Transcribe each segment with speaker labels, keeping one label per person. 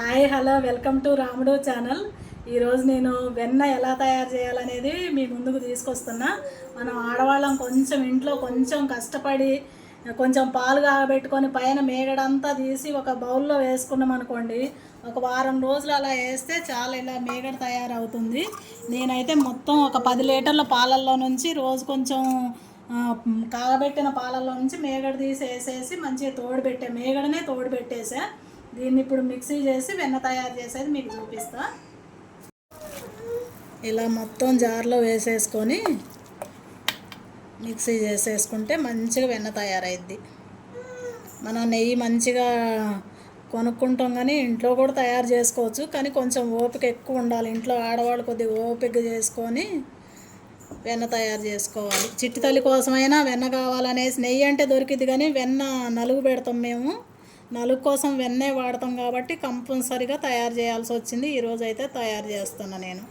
Speaker 1: Hi hello welcome to Ramudu channel. ఈరోజు నేను వెన్న ఎలా తయారు చేయాలనేది మీ ముందుకు తీసుకొస్తున్నా. మనం ఆడవాళ్ళం కొంచెం ఇంట్లో కొంచెం కష్టపడి కొంచెం పాలు కాగబెట్టుకొని పైన మేగడంతా తీసి ఒక బౌల్లో వేసుకున్నాం అనుకోండి ఒక వారం రోజులు అలా వేస్తే చాలా ఇలా మేగడ తయారవుతుంది. నేనైతే మొత్తం ఒక పది లీటర్ల పాలల్లో నుంచి రోజు కొంచెం కాగబెట్టిన పాలల్లో నుంచి మేగడ తీసి వేసేసి మంచిగా తోడు పెట్టే మేగడనే తోడు పెట్టేసా. దీన్ని ఇప్పుడు మిక్సీ చేసి వెన్న తయారు చేసేది మీకు చూపిస్తా. ఇలా మొత్తం జార్లో వేసేసుకొని మిక్సీ చేసేసుకుంటే మంచిగా వెన్న తయారైద్ది. మనం నెయ్యి మంచిగా కొనుక్కుంటాం కానీ ఇంట్లో కూడా తయారు చేసుకోవచ్చు కానీ కొంచెం ఓపిక ఎక్కువ ఉండాలి. ఇంట్లో ఆడవాళ్ళు కొద్దిగా ఓపిక చేసుకొని వెన్న తయారు చేసుకోవాలి. చిట్టి తల్లి కోసమైనా వెన్న కావాలనేసి నెయ్యి అంటే దొరికింది కానీ వెన్న నలుగు పెడతాం మేము. నలుగు కోసం వెన్నే వాడతాం కాబట్టి కంపల్సరిగా తయారు చేయాల్సి వచ్చింది. ఈరోజు అయితే తయారు చేస్తున్నా నేను.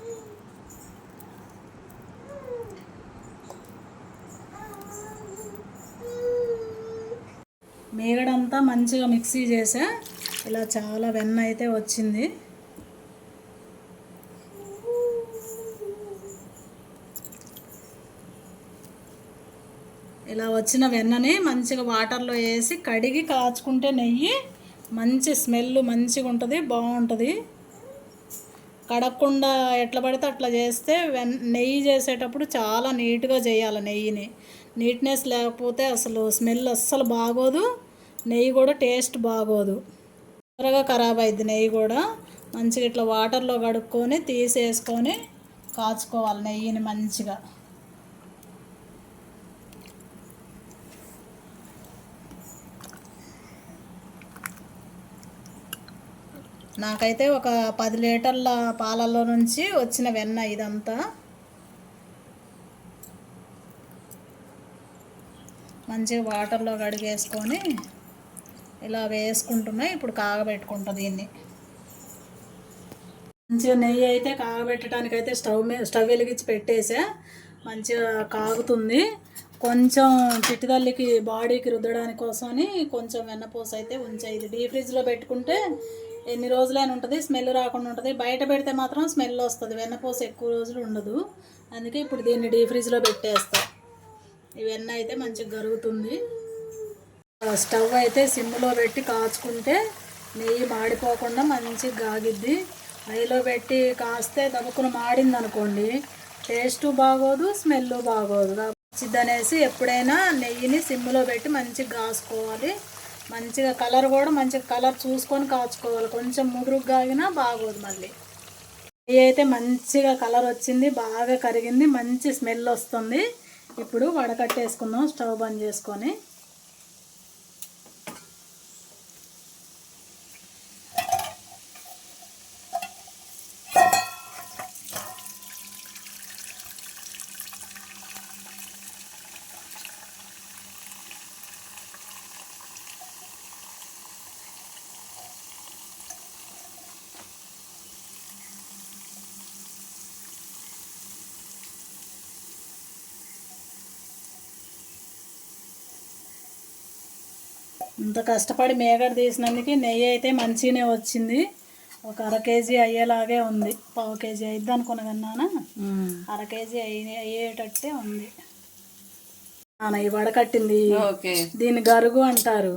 Speaker 1: మేగడంతా మంచిగా మిక్సీ చేసా. ఇలా చాలా వెన్న అయితే వచ్చింది. ఇలా వచ్చిన వెన్నని మంచిగా వాటర్లో వేసి కడిగి కాచుకుంటే నెయ్యి మంచి స్మెల్ మంచిగా ఉంటుంది బాగుంటుంది. కడగకుండా ఎట్లా పడితే అట్లా చేస్తే వెన్ నెయ్యి చేసేటప్పుడు చాలా నీట్గా చేయాలి నెయ్యిని. నీట్నెస్ లేకపోతే అసలు స్మెల్ అస్సలు బాగోదు నెయ్యి కూడా టేస్ట్ బాగోదు. త్వరగా ఖరాబ్ అయింది నెయ్యి కూడా. మంచిగా ఇట్లా వాటర్లో కడుక్కొని తీసేసుకొని కాచుకోవాలి నెయ్యిని మంచిగా. నాకైతే ఒక పది లీటర్ల పాలలో నుంచి వచ్చిన వెన్న ఇదంతా. మంచిగా వాటర్లో కడిగేసుకొని ఇలా వేసుకుంటున్నా ఇప్పుడు కాగబెట్టుకుంటా దీన్ని. మంచిగా నెయ్యి అయితే కాగబెట్టడానికి అయితే స్టవ్ మీద స్టవ్ వెలిగించి పెట్టేసా మంచిగా కాగుతుంది. కొంచెం చిట్టుదల్లికి బాడీకి రుద్దడానికి కోసమని కొంచెం వెన్నపూస అయితే ఉంచాయి. ఇది డీ ఫ్రిడ్జ్లో పెట్టుకుంటే ఎన్ని రోజులైనా ఉంటుంది స్మెల్ రాకుండా ఉంటుంది. బయట పెడితే మాత్రం స్మెల్ వస్తుంది. వెన్నపూస ఎక్కువ రోజులు ఉండదు. అందుకే ఇప్పుడు దీన్ని డీ ఫ్రిడ్జ్లో పెట్టేస్తా. ఈ వెన్న అయితే మంచిగా గరుగుతుంది. స్టవ్ అయితే సిమ్లో పెట్టి కాచుకుంటే నెయ్యి మాడిపోకుండా మంచిగా గాగిద్ది. అయిలో పెట్టి కాస్తే దబుకున మాడింది అనుకోండి టేస్ట్ బాగోదు స్మెల్ బాగోదు. అనేసి ఎప్పుడైనా నెయ్యిని సిమ్లో పెట్టి మంచిగా కాసుకోవాలి మంచిగా కలర్ కూడా మంచిగా కలర్ చూసుకొని కాచుకోవాలి. కొంచెం ముదురుగా ఆగినా బాగోదు మళ్ళీ. నెయ్యి అయితే మంచిగా కలర్ వచ్చింది బాగా కరిగింది మంచి స్మెల్ వస్తుంది. ఇప్పుడు వడకట్టేసుకుందాం స్టవ్ బంద్ చేసుకొని. ఇంత కష్టపడి మేగడ తీసినందుకు నెయ్యి అయితే మంచిగానే వచ్చింది. ఒక అర కేజీ అయ్యేలాగే ఉంది. పావు కేజీ అయిద్ది అనుకున్నా కన్నానా అర కేజీ అయ్యే అయ్యేటట్టే ఉంది. ఈ వడకట్టింది దీన్ని గరుగు అంటారు.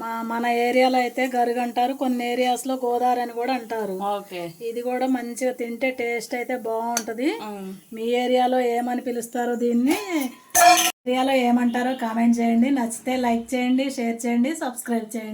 Speaker 1: మా మన ఏరియాలో అయితే గరుగు అంటారు కొన్ని ఏరియాస్లో గోదావరి అని కూడా అంటారు. ఇది కూడా మంచిగా తింటే టేస్ట్ అయితే బాగుంటది. మీ ఏరియాలో ఏమని పిలుస్తారో దీన్ని ఏరియాలో ఏమంటారో కామెంట్ చేయండి. నచ్చితే లైక్ చేయండి షేర్ చేయండి సబ్స్క్రైబ్ చేయండి.